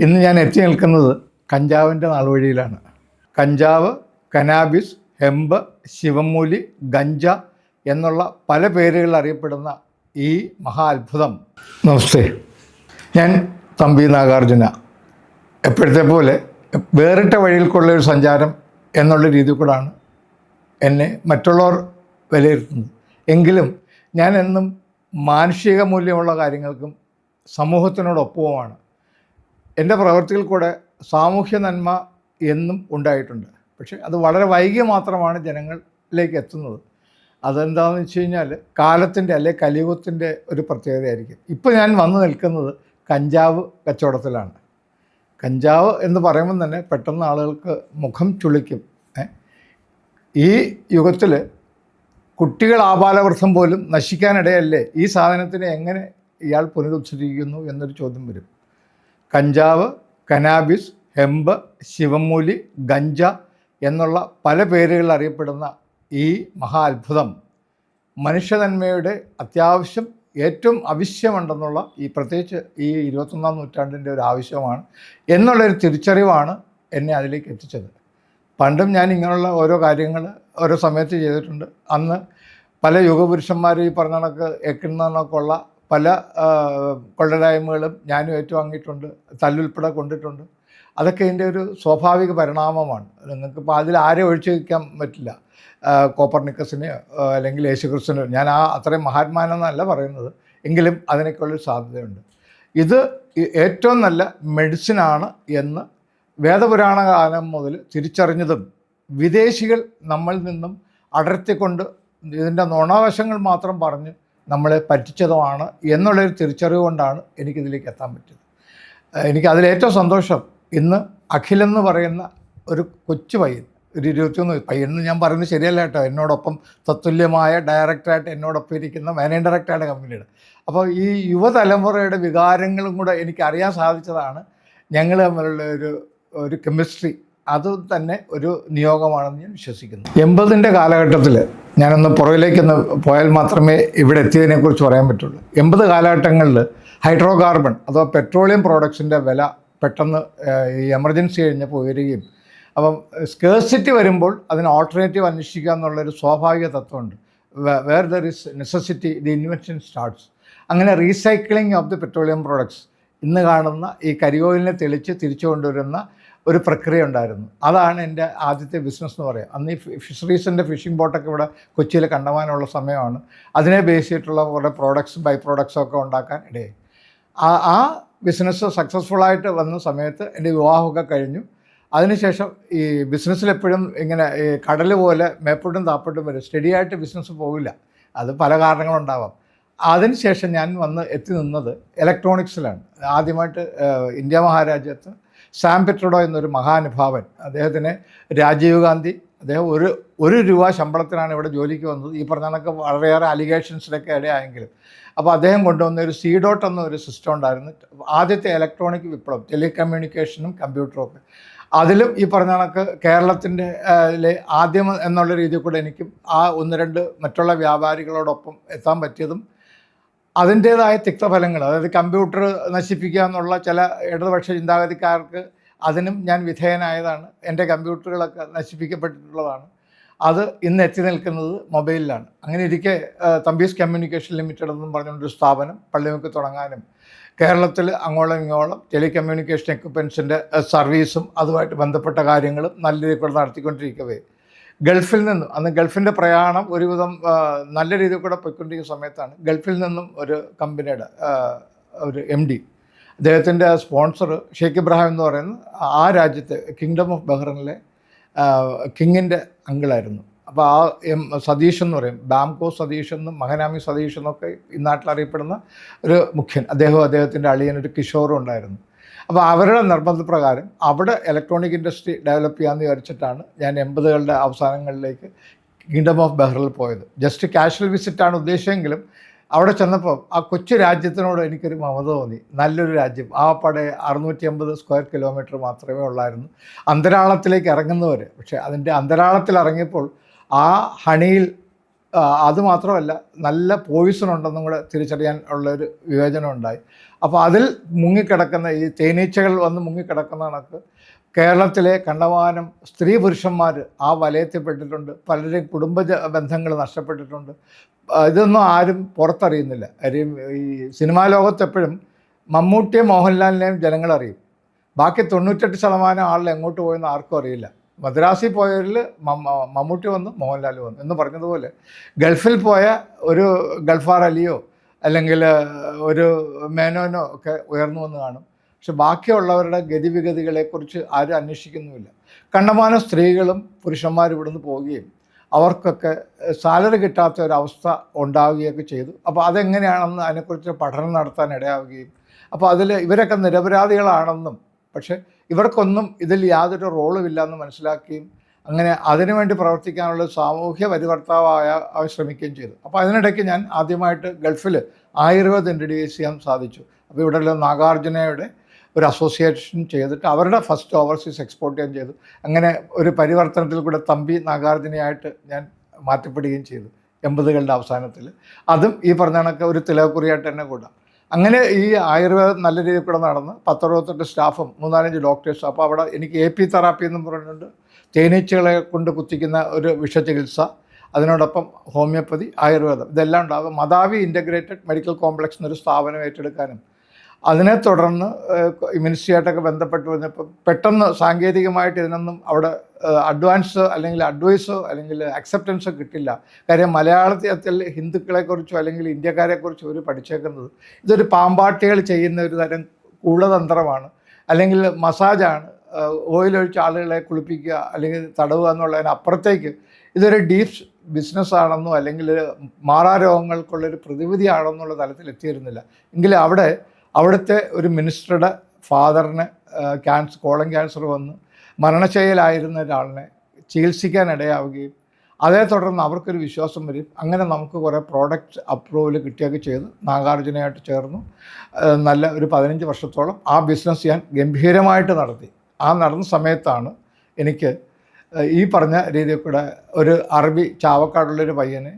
ഇന്ന് ഞാൻ എത്തി നിൽക്കുന്നത് കഞ്ചാവിന്റെ നാൾവഴിയിലാണ് കഞ്ചാവ് കനാബിസ് ഹെമ്പ് ശിവമൂലി ഗഞ്ച എന്നുള്ള പല പേരുകളിൽ അറിയപ്പെടുന്ന ഈ മഹാ അത്ഭുതം. നമസ്തേ. ഞാൻ തമ്പി നാഗാർജുന. എപ്പോഴത്തെ പോലെ വേറിട്ട വഴിയിൽക്കുള്ള ഒരു സഞ്ചാരം എന്നുള്ള രീതി കൂടാണ് എന്നെ മറ്റുള്ളവർ വിലയിരുത്തുന്നത്. എങ്കിലും ഞാൻ എന്നും മാനുഷിക മൂല്യമുള്ള കാര്യങ്ങൾക്കും സമൂഹത്തിനോടൊപ്പവുമാണ്. എന്റെ പ്രവൃത്തിയിൽ കൂടെ സാമൂഹ്യ നന്മ എന്നും ഉണ്ടായിട്ടുണ്ട്. പക്ഷേ അത് വളരെ വൈകി മാത്രമാണ് ജനങ്ങളിലേക്ക് എത്തുന്നത്. അതെന്താണെന്ന് വെച്ച് കഴിഞ്ഞാൽ കാലത്തിന്റെ അല്ലെ കലിയുഗത്തിന്റെ ഒരു പ്രത്യേകതയായിരിക്കും. ഇപ്പോൾ ഞാൻ വന്നു നിൽക്കുന്നത് കഞ്ചാവ് കച്ചവടത്തിലാണ്. കഞ്ചാവ് എന്ന് പറയുമ്പോൾ തന്നെ പെട്ടെന്ന് ആളുകൾക്ക് മുഖം ചുളിക്കും. ഈ യുഗത്തിൽ കുട്ടികൾ ആപാലവൃദ്ധം പോലും നശിക്കാനിടയല്ലേ ഈ സാധനത്തിനെ എങ്ങനെ ഇയാൾ പുനരുദ്ധരിക്കുന്നു എന്നൊരു ചോദ്യം വരും. കഞ്ചാവ് കനാബിസ് ഹെമ്പ് ശിവമൂലി ഗഞ്ച എന്നുള്ള പല പേരുകളിൽ അറിയപ്പെടുന്ന ഈ മഹാ അത്ഭുതം മനുഷ്യനന്മയുടെ അത്യാവശ്യം ഏറ്റവും ആവശ്യമുണ്ടെന്നുള്ള ഈ പ്രത്യേകിച്ച് ഈ ഇരുപത്തൊന്നാം നൂറ്റാണ്ടിന്റെ ഒരു ആവശ്യമാണ് എന്നുള്ളൊരു തിരിച്ചറിവാണ് എന്നെ അതിലേക്ക് എത്തിച്ചത്. പണ്ടും ഞാൻ ഇങ്ങനെയുള്ള ഓരോ കാര്യങ്ങൾ ഓരോ സമയത്ത് ചെയ്തിട്ടുണ്ട്. അന്ന് പല യുഗപുരുഷന്മാർ ഈ പറഞ്ഞ കണക്ക് എക്കുന്നതൊക്കെയുള്ള പല കൊള്ളരായ്മകളും ഞാനും ഏറ്റുവാങ്ങിയിട്ടുണ്ട് തല്ലുൾപ്പെടെ കൊണ്ടിട്ടുണ്ട്. അതൊക്കെ ഇതിന്റെ ഒരു സ്വാഭാവിക പരിണാമമാണ്. നിങ്ങൾക്ക് ഇപ്പോൾ അതിൽ ആരെ ഒഴിച്ചു വയ്ക്കാൻ പറ്റില്ല. ആ, അല്ലെങ്കിൽ യേശുക്രിസ്തുവിനെയോ. ഞാൻ ആ അത്രയും മഹാത്മാനെന്നല്ല പറയുന്നത്. എങ്കിലും അതിനൊക്കെയുള്ളൊരു സാധ്യതയുണ്ട്. ഇത് ഏറ്റവും നല്ല മെഡിസിനാണ് എന്ന് വേദപുരാണ കാലം മുതൽ തിരിച്ചറിഞ്ഞതും വിദേശികൾ നമ്മളിൽ നിന്നും അടർത്തിക്കൊണ്ട് ഇതിന്റെ നുണവശങ്ങൾ മാത്രം പറഞ്ഞ് നമ്മളെ പറ്റിച്ചതുമാണ് എന്നുള്ളൊരു തിരിച്ചറിവ് കൊണ്ടാണ് എനിക്കിതിലേക്ക് എത്താൻ പറ്റിയത്. എനിക്ക് അതിലേറ്റവും സന്തോഷം ഇന്ന് അഖിലെന്ന് പറയുന്ന ഒരു കൊച്ചു പയ്യൻ ഒരു ഇരുപത്തിയൊന്ന് പയ്യൻ എന്ന് ഞാൻ പറയുന്നത് ശരിയല്ല കേട്ടോ. എന്നോടൊപ്പം തത്തുല്യമായ ഡയറക്ടറായിട്ട് എന്നോടൊപ്പം ഇരിക്കുന്ന മാനേജ് ഡയറക്ടറാണ് കമ്പനിയുടെ. അപ്പോൾ ഈ യുവതലമുറയുടെ വികാരങ്ങളും കൂടെ എനിക്ക് അറിയാൻ സാധിച്ചതാണ് ഞങ്ങൾ തമ്മിലുള്ള ഒരു ഒരു കെമിസ്ട്രി അത് തന്നെ ഒരു നിയോഗമാണെന്ന് ഞാൻ വിശ്വസിക്കുന്നു. എൺപതിന്റെ കാലഘട്ടത്തിൽ ഞാനൊന്ന് പുറകിലേക്കൊന്ന് പോയാൽ മാത്രമേ ഇവിടെ എത്തിയതിനെക്കുറിച്ച് പറയാൻ പറ്റുള്ളൂ. എൺപത് കാലഘട്ടങ്ങളിൽ ഹൈഡ്രോ കാർബൺ അഥവാ പെട്രോളിയം പ്രോഡക്ട്സിന്റെ വില പെട്ടെന്ന് ഈ എമർജൻസി കഴിഞ്ഞപ്പോൾ ഉയരുകയും അപ്പം സ്കേഴ്സിറ്റി വരുമ്പോൾ അതിന് ഓൾട്ടർനേറ്റീവ് അന്വേഷിക്കുക എന്നുള്ളൊരു സ്വാഭാവിക തത്വമുണ്ട്. Where there is necessity the invention starts അങ്ങനെ recycling of the petroleum products ഇന്ന് കാണുന്ന ഈ കരിയോയിലിനെ തെളിച്ച് തിരിച്ചു കൊണ്ടുവരുന്ന ഒരു പ്രക്രിയ ഉണ്ടായിരുന്നു. അതാണ് എന്റെ ആദ്യത്തെ ബിസിനസ് എന്ന് പറയുക. അന്ന് ഈ ഫിഷറീസിന്റെ ഫിഷിംഗ് ബോട്ടൊക്കെ ഇവിടെ കൊച്ചിയിൽ കണ്ടമാനമുള്ള സമയമാണ്. അതിനെ ബേസ് ചെയ്തിട്ടുള്ള കുറേ പ്രോഡക്ട്സും ബൈ പ്രോഡക്ട്സും ഒക്കെ ഉണ്ടാക്കാൻ ഇടയായി. ആ ആ ബിസിനസ് സക്സസ്ഫുള്ളായിട്ട് വന്ന സമയത്ത് എന്റെ വിവാഹമൊക്കെ കഴിഞ്ഞു. അതിനുശേഷം ഈ ബിസിനസ്സിൽ എപ്പോഴും ഇങ്ങനെ ഈ കടൽ പോലെ മേപ്പോട്ടും താപ്പോട്ടും വരും. സ്റ്റഡി ആയിട്ട് ബിസിനസ് പോകില്ല അത് പല കാരണങ്ങളുണ്ടാവാം. അതിനുശേഷം ഞാൻ വന്ന് എത്തി നിന്നത് ഇലക്ട്രോണിക്സിലാണ് ആദ്യമായിട്ട് ഇന്ത്യ മഹാരാജ്യത്ത് സാം പെട്രോഡോ എന്നൊരു മഹാനുഭാവൻ അദ്ദേഹത്തിന് രാജീവ് ഗാന്ധി അദ്ദേഹം ഒരു ഒരു രൂപ ശമ്പളത്തിനാണ് ഇവിടെ ജോലിക്ക് വന്നത്. ഈ പറഞ്ഞ കണക്ക് വളരെയേറെ അലിഗേഷൻസിലൊക്കെ ഇടയായെങ്കിലും. അപ്പോൾ അദ്ദേഹം കൊണ്ടുവന്ന ഒരു സി ഡോട്ട് എന്ന ഒരു സിസ്റ്റം ഉണ്ടായിരുന്നു. ആദ്യത്തെ ഇലക്ട്രോണിക് വിപ്ലവം ടെലികമ്മ്യൂണിക്കേഷനും കമ്പ്യൂട്ടറും ഒക്കെ. അതിലും ഈ പറഞ്ഞ കണക്ക് കേരളത്തിന്റെ ആദ്യം എന്നുള്ള രീതിയിൽ കൂടെ എനിക്കും ആ ഒന്ന് രണ്ട് മറ്റുള്ള വ്യാപാരികളോടൊപ്പം എത്താൻ പറ്റിയതും അതിന്റേതായ തിക്തഫലങ്ങൾ അതായത് കമ്പ്യൂട്ടർ നശിപ്പിക്കുക എന്നുള്ള ചില ഇടതുപക്ഷ ചിന്താഗതിക്കാർക്ക് അതിനും ഞാൻ വിധേയനായതാണ്. എന്റെ കമ്പ്യൂട്ടറുകളൊക്കെ നശിപ്പിക്കപ്പെട്ടിട്ടുള്ളതാണ്. അത് ഇന്ന് എത്തി നിൽക്കുന്നത് മൊബൈലിലാണ്. അങ്ങനെ ഇരിക്കെ തമ്പീസ് കമ്മ്യൂണിക്കേഷൻ ലിമിറ്റഡ് എന്നും പറഞ്ഞുകൊണ്ടൊരു സ്ഥാപനം പള്ളിമുക്ക് തുടങ്ങാനും കേരളത്തിൽ അങ്ങോളം ഇങ്ങോളം ടെലികമ്മ്യൂണിക്കേഷൻ എക്യുപ്മെൻസിന്റെ സർവീസും അതുമായിട്ട് ബന്ധപ്പെട്ട കാര്യങ്ങളും നല്ല രീതിയിൽ നടത്തിക്കൊണ്ടിരിക്കവേ. ഗൾഫിൽ നിന്നും അന്ന് ഗൾഫിന്റെ പ്രയാണം ഒരുവിധം നല്ല രീതിയിൽ കൂടെ പോയിക്കൊണ്ടിരിക്കുന്ന സമയത്താണ് ഗൾഫിൽ നിന്നും ഒരു കമ്പനിയുടെ ഒരു എം ഡി അദ്ദേഹത്തിന്റെ സ്പോൺസർ ഷെയ്ഖ് ഇബ്രാഹിം എന്ന് പറയുന്ന ആ രാജ്യത്തെ കിങ്ഡം ഓഫ് ബഹ്റിനിലെ കിങ്ങിന്റെ അങ്കിളായിരുന്നു. അപ്പോൾ ആ എം സതീഷ് എന്ന് പറയും ബാംകോ സതീഷ് എന്നും മഹനാമി സതീഷ് എന്നൊക്കെ ഈ നാട്ടിൽ അറിയപ്പെടുന്ന ഒരു മുഖ്യൻ. അദ്ദേഹവും അദ്ദേഹത്തിന്റെ അളിയൻ ഒരു കിഷോറും ഉണ്ടായിരുന്നു. അപ്പോൾ അവരുടെ നിർബന്ധപ്രകാരം അവിടെ ഇലക്ട്രോണിക് ഇൻഡസ്ട്രി ഡെവലപ്പ് ചെയ്യാമെന്ന് വിചാരിച്ചിട്ടാണ് ഞാൻ എൺപതുകളുടെ അവസാനങ്ങളിലേക്ക് കിങ്ഡം ഓഫ് ബഹ്റിൽ പോയത്. ജസ്റ്റ് കാഷ്വൽ വിസിറ്റാണ് ഉദ്ദേശിച്ചെങ്കിലും അവിടെ ചെന്നപ്പോൾ ആ കൊച്ചു രാജ്യത്തിനോട് എനിക്കൊരു മമത തോന്നി. നല്ലൊരു രാജ്യം. ആ പടെ അറുന്നൂറ്റി അമ്പത് സ്ക്വയർ കിലോമീറ്റർ മാത്രമേ ഉള്ളായിരുന്നു. അന്തരാളത്തിലേക്ക് ഇറങ്ങുന്നവർ പക്ഷേ അതിന്റെ അന്തരാളത്തിൽ ഇറങ്ങിയപ്പോൾ ആ ഹണിയിൽ അതുമാത്രമല്ല നല്ല പോയിസൺ ഉണ്ടെന്നും കൂടെ തിരിച്ചറിയാൻ ഉള്ളൊരു വിവേചനം ഉണ്ടായി. അപ്പോൾ അതിൽ മുങ്ങിക്കിടക്കുന്ന ഈ തേനീച്ചകൾ വന്ന് മുങ്ങിക്കിടക്കുന്ന കണക്ക് കേരളത്തിലെ കണ്ടമാനം സ്ത്രീ പുരുഷന്മാർ ആ വലയത്തിൽ പെട്ടിട്ടുണ്ട് പലരും കുടുംബ ബന്ധങ്ങൾ നഷ്ടപ്പെട്ടിട്ടുണ്ട്. ഇതൊന്നും ആരും പുറത്തറിയുന്നില്ല. കാര്യം ഈ സിനിമാ ലോകത്തെപ്പോഴും മമ്മൂട്ടിയും മോഹൻലാലിനെയും ജനങ്ങളറിയും. ബാക്കി തൊണ്ണൂറ്റെട്ട് ശതമാനം ആളിൽ എങ്ങോട്ട് പോയെന്ന് ആർക്കും അറിയില്ല. മദ്രാസിൽ പോയവരിൽ മമ്മ- മമ്മൂട്ടി വന്നു മോഹൻലാൽ വന്നു എന്ന് പറഞ്ഞതുപോലെ. ഗൾഫിൽ പോയ ഒരു ഗൾഫാർ അലിയോ അല്ലെങ്കിൽ ഒരു മേനോനോ ഒക്കെ ഉയർന്നു വന്ന് കാണും. പക്ഷെ ബാക്കിയുള്ളവരുടെ ഗതിവിഗതികളെക്കുറിച്ച് ആരും അന്വേഷിക്കുന്നുമില്ല. കണ്ടമാനം സ്ത്രീകളും പുരുഷന്മാരും ഇവിടുന്ന് പോവുകയും അവർക്കൊക്കെ സാലറി കിട്ടാത്ത ഒരവസ്ഥ ഉണ്ടാവുകയൊക്കെ ചെയ്തു. അപ്പോൾ അതെങ്ങനെയാണെന്ന് അതിനെക്കുറിച്ച് പഠനം നടത്താൻ ഇടയാവുകയും അപ്പോൾ അതിൽ ഇവരൊക്കെ നിരപരാധികളാണെന്നും പക്ഷേ ഇവർക്കൊന്നും ഇതിൽ യാതൊരു റോളും ഇല്ലയെന്ന് മനസ്സിലാക്കുകയും അങ്ങനെ അതിനുവേണ്ടി പ്രവർത്തിക്കാനുള്ള സാമൂഹ്യ പരിവർത്താവായ ശ്രമിക്കുകയും ചെയ്തു. അപ്പോൾ അതിനിടയ്ക്ക് ഞാൻ ആദ്യമായിട്ട് ഗൾഫിൽ ആയുർവേദം ഇൻട്രൊഡ്യൂസ് ചെയ്യാൻ സാധിച്ചു. അപ്പോൾ ഇവിടെയുള്ള നാഗാർജുനയുടെ ഒരു അസോസിയേഷൻ ചെയ്തിട്ട് അവരുടെ ഫസ്റ്റ് ഓവർസീസ് എക്സ്പോർട്ട് ചെയ്യാൻ ചെയ്തു. അങ്ങനെ ഒരു പരിവർത്തനത്തിൽ കൂടെ തമ്പി നാഗാർജുനയായിട്ട് ഞാൻ മാറ്റപ്പെടുകയും ചെയ്തു. എൺപതുകളുടെ അവസാനത്തിൽ. അതും ഈ പറഞ്ഞ കണക്ക് ഒരു തിലകുറിയായിട്ട് തന്നെ കൂടാം. അങ്ങനെ ഈ ആയുർവേദം നല്ല രീതിയിൽ കൂടെ നടന്ന് പത്തറുപത്തെട്ട് സ്റ്റാഫും മൂന്നാലഞ്ച് ഡോക്ടേഴ്സും അപ്പോൾ അവിടെ എനിക്ക് എ പി തെറാപ്പി എന്നും പറഞ്ഞിട്ടുണ്ട്. തേനീച്ചകളെ കൊണ്ട് കുത്തിക്കുന്ന ഒരു വിഷചികിത്സ അതിനോടൊപ്പം ഹോമിയോപ്പതി ആയുർവേദം. ഇതെല്ലാം ഉണ്ടാകും. മദാവി ഇന്റഗ്രേറ്റഡ് മെഡിക്കൽ കോംപ്ലക്സ് എന്നൊരു സ്ഥാപനം ഏറ്റെടുക്കാനും അതിനെ തുടർന്ന് മിനിസ്ട്രിയായിട്ടൊക്കെ ബന്ധപ്പെട്ട് വന്നപ്പോൾ പെട്ടെന്ന് സാങ്കേതികമായിട്ട് ഇതിനൊന്നും അവിടെ അഡ്വാൻസ് അല്ലെങ്കിൽ അഡ്വൈസോ അല്ലെങ്കിൽ അക്സെപ്റ്റൻസോ കിട്ടില്ല. കാര്യം മലയാളത്തിൽ ഹിന്ദുക്കളെക്കുറിച്ചോ അല്ലെങ്കിൽ ഇന്ത്യക്കാരെക്കുറിച്ചോ ഒരു പഠിച്ചേക്കുന്നത് ഇതൊരു പാമ്പാട്ടികൾ ചെയ്യുന്ന ഒരു തരം കൂടതന്ത്രമാണ് അല്ലെങ്കിൽ മസാജാണ് ഓയിലൊഴിച്ച് ആളുകളെ കുളിപ്പിക്കുക അല്ലെങ്കിൽ തടവുക എന്നുള്ളതിനപ്പുറത്തേക്ക് ഇതൊരു ഡീപ് ബിസിനസ് ആണെന്നോ അല്ലെങ്കിൽ മാറാരോഗങ്ങൾക്കുള്ളൊരു പ്രതിവിധിയാണെന്നുള്ള തലത്തിൽ എത്തിയിരുന്നില്ല എങ്കിലും അവിടെ അവിടുത്തെ ഒരു മിനിസ്റ്ററുടെ ഫാദറിന് ക്യാൻസർ കോളൻ ക്യാൻസർ വന്ന് മരണശൈലായിരുന്ന ഒരാളിനെ ചികിത്സിക്കാൻ ഇടയാവുകയും അതേ തുടർന്ന് അവർക്കൊരു വിശ്വാസം വരും അങ്ങനെ നമുക്ക് കുറേ പ്രോഡക്റ്റ് അപ്രൂവൽ കിട്ടിയൊക്കെ ചെയ്ത് നാഗാർജുനയായിട്ട് ചേർന്നു. നല്ല ഒരു പതിനഞ്ച് വർഷത്തോളം ആ ബിസിനസ് ഞാൻ ഗംഭീരമായിട്ട് നടത്തി. ആ നടന്ന സമയത്താണ് എനിക്ക് ഈ പറഞ്ഞ രീതിയിൽ കൂടെ ഒരു അറബി ചാവക്കാടുള്ളൊരു പയ്യനെ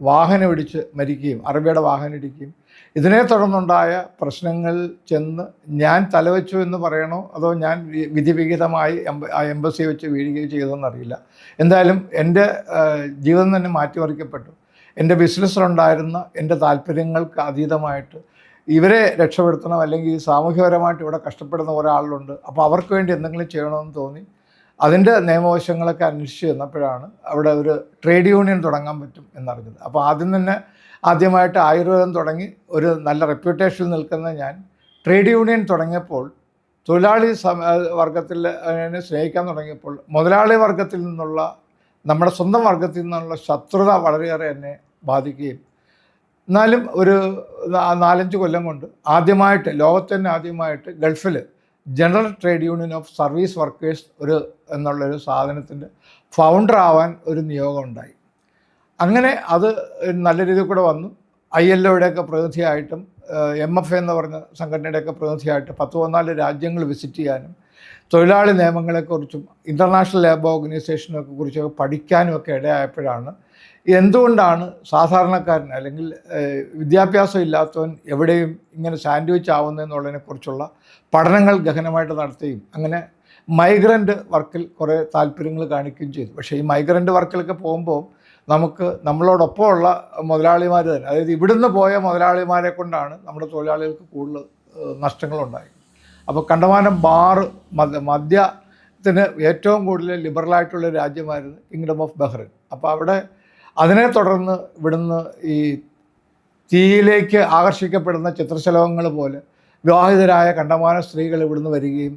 വാഹനം ഇടിച്ച് മരിക്കുകയും അറബിയുടെ വാഹനം ഇടിക്കുകയും ഇതിനെ തുടർന്നുണ്ടായ പ്രശ്നങ്ങൾ ചെന്ന് ഞാൻ തലവെച്ചു എന്ന് പറയണോ അതോ ഞാൻ വിധിവിഹിതമായി ആ എംബസി വെച്ച് വീഴുകയോ ചെയ്തതെന്നറിയില്ല. എന്തായാലും എന്റെ ജീവിതം തന്നെ മാറ്റിമറിക്കപ്പെട്ടു. എന്റെ ബിസിനസ്സിലുണ്ടായിരുന്ന എന്റെ താല്പര്യങ്ങൾക്ക് അതീതമായിട്ട് ഇവരെ രക്ഷപ്പെടുത്തണം അല്ലെങ്കിൽ സാമൂഹ്യപരമായിട്ട് ഇവിടെ കഷ്ടപ്പെടുന്ന ഒരാളുണ്ട്. അപ്പോൾ അവർക്ക് വേണ്ടി എന്തെങ്കിലും ചെയ്യണമെന്ന് തോന്നി. അതിന്റെ നിയമവശങ്ങളൊക്കെ അന്വേഷിച്ച് ചെന്നപ്പോഴാണ് അവിടെ ഒരു ട്രേഡ് യൂണിയൻ തുടങ്ങാൻ പറ്റും എന്നറിഞ്ഞത്. അപ്പോൾ ആദ്യം തന്നെ ആദ്യമായിട്ട് ആയുർവേദം തുടങ്ങി ഒരു നല്ല റെപ്യൂട്ടേഷനിൽ നിൽക്കുന്ന ഞാൻ ട്രേഡ് യൂണിയൻ തുടങ്ങിയപ്പോൾ തൊഴിലാളി വർഗത്തിൽ സ്നേഹിക്കാൻ തുടങ്ങിയപ്പോൾ മുതലാളി വർഗത്തിൽ നിന്നുള്ള നമ്മുടെ സ്വന്തം വർഗത്തിൽ നിന്നുള്ള ശത്രുത വളരെയേറെ എന്നെ ബാധിക്കുകയും എന്നാലും ഒരു നാലഞ്ച് കൊല്ലം കൊണ്ട് ആദ്യമായിട്ട് ലോകത്തന്നെ ആദ്യമായിട്ട് ഗൾഫിൽ general trade union of service workers ഒരു എന്നുള്ളൊരു സാധനത്തിന്റെ ഫൗണ്ടർ ആവാൻ ഒരു നിയോഗം ഉണ്ടായി അങ്ങനെ അത് നല്ല രീതിയിൽ കൂടെ വന്നു. ഐ എൽ ഒയുടെയൊക്കെ പ്രതിനിധിയായിട്ടും എം എഫ് എന്ന് പറഞ്ഞ സംഘടനയുടെയൊക്കെ പ്രതിനിധിയായിട്ട് പത്ത് പതിനാല് രാജ്യങ്ങൾ വിസിറ്റ് ചെയ്യാനും തൊഴിലാളി നിയമങ്ങളെക്കുറിച്ചും ഇന്റർനാഷണൽ ലേബർ ഓർഗനൈസേഷനെ കുറിച്ചൊക്കെ പഠിക്കാനും ഒക്കെ ഇടയായപ്പോഴാണ് എന്തുകൊണ്ടാണ് സാധാരണക്കാരൻ അല്ലെങ്കിൽ വിദ്യാഭ്യാസം ഇല്ലാത്തവൻ എവിടെയും ഇങ്ങനെ സാൻഡ്വിച്ച് ആവുന്നതെന്നുള്ളതിനെക്കുറിച്ചുള്ള പഠനങ്ങൾ ഗഹനമായിട്ട് നടത്തുകയും അങ്ങനെ മൈഗ്രന്റ് വർക്കിൽ കുറേ താല്പര്യങ്ങൾ കാണിക്കുകയും ചെയ്തു. പക്ഷേ ഈ മൈഗ്രന്റ് വർക്കിലൊക്കെ പോകുമ്പോൾ നമുക്ക് നമ്മളോടൊപ്പമുള്ള മുതലാളിമാർ തന്നെ അതായത് ഇവിടുന്ന് പോയ മുതലാളിമാരെ കൊണ്ടാണ് നമ്മുടെ തൊഴിലാളികൾക്ക് കൂടുതൽ നഷ്ടങ്ങളുണ്ടായത്. നഷ്ടങ്ങളുണ്ടായി അപ്പോൾ കണ്ടമാനം ബാറ് മദ്യ മദ്യത്തിന് ഏറ്റവും കൂടുതൽ ലിബറലായിട്ടുള്ള രാജ്യമായിരുന്നു കിങ്ഡം ഓഫ് ബഹ്റിൻ അപ്പോൾ അവിടെ അതിനെ തുടർന്ന് ഇവിടുന്ന് ഈ തീയിലേക്ക് ആകർഷിക്കപ്പെടുന്ന ചിത്രശലഭങ്ങൾ പോലെ വിവാഹിതരായ കണ്ടമാന സ്ത്രീകൾ ഇവിടുന്ന് വരികയും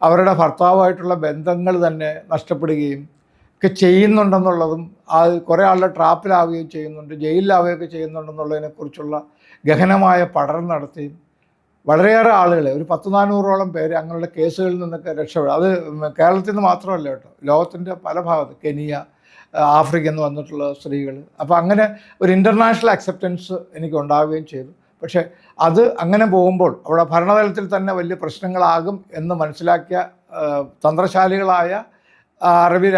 അവരുടെ ഭർത്താവായിട്ടുള്ള ബന്ധങ്ങൾ തന്നെ നഷ്ടപ്പെടുകയും ഒക്കെ ചെയ്യുന്നുണ്ടെന്നുള്ളതും അത് കുറേ ആളുടെ ട്രാപ്പിലാവുകയും ചെയ്യുന്നുണ്ട് ജയിലിലാവുകയൊക്കെ ചെയ്യുന്നുണ്ടെന്നുള്ളതിനെക്കുറിച്ചുള്ള ഗഹനമായ പഠനം നടത്തിയും വളരെയേറെ ആളുകൾ ഒരു പത്ത് നാനൂറോളം പേര് അങ്ങനെയുള്ള കേസുകളിൽ നിന്നൊക്കെ രക്ഷപ്പെടും. അത് കേരളത്തിൽ നിന്ന് മാത്രമല്ല കേട്ടോ ലോകത്തിന്റെ പല ഭാഗത്ത് കെനിയ ആഫ്രിക്കയിൽ നിന്ന് വന്നിട്ടുള്ള സ്ത്രീകൾ അപ്പോൾ അങ്ങനെ ഒരു ഇന്റർനാഷണൽ അക്സെപ്റ്റൻസ് എനിക്ക് ഉണ്ടാവുകയും ചെയ്തു. പക്ഷേ അത് അങ്ങനെ പോകുമ്പോൾ അവിടെ ഭരണതലത്തിൽ തന്നെ വലിയ പ്രശ്നങ്ങളാകും എന്ന് മനസ്സിലാക്കിയ തന്ത്രശാലികളായ അറബി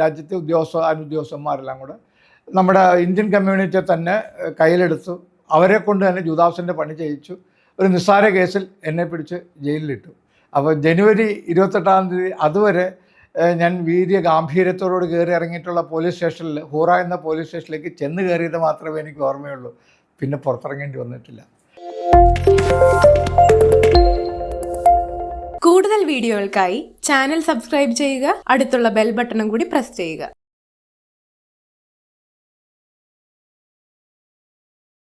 രാജ്യത്തെ ഉദ്യോഗസ്ഥ അനുദ്യോഗസ്ഥന്മാരെല്ലാം കൂടെ നമ്മുടെ ഇന്ത്യൻ കമ്മ്യൂണിറ്റിയെ തന്നെ കയ്യിലെടുത്തു. അവരെ കൊണ്ട് തന്നെ ജൂദാസിന്റെ പണി ചെയ്യിച്ചു. ഒരു നിസ്സാര കേസിൽ എന്നെ പിടിച്ച് ജയിലിലിട്ടു. അപ്പോൾ ജനുവരി ഇരുപത്തെട്ടാം തീയതി അതുവരെ ഞാൻ വീര്യ ഗാംഭീര്യത്തോടുകൂടി കയറി ഇറങ്ങിയിട്ടുള്ള പോലീസ് സ്റ്റേഷനിൽ ഹൂറ എന്ന പോലീസ് സ്റ്റേഷനിലേക്ക് ചെന്ന് കയറിയത് മാത്രമേ എനിക്ക് ഓർമ്മയുള്ളൂ. പിന്നെ പുറത്തിറങ്ങേണ്ടി വന്നിട്ടില്ല. കൂടുതൽ വീഡിയോകൾക്കായി ചാനൽ സബ്സ്ക്രൈബ് ചെയ്യുക അടുത്തുള്ള ബെൽ ബട്ടണും കൂടി പ്രസ് ചെയ്യുക.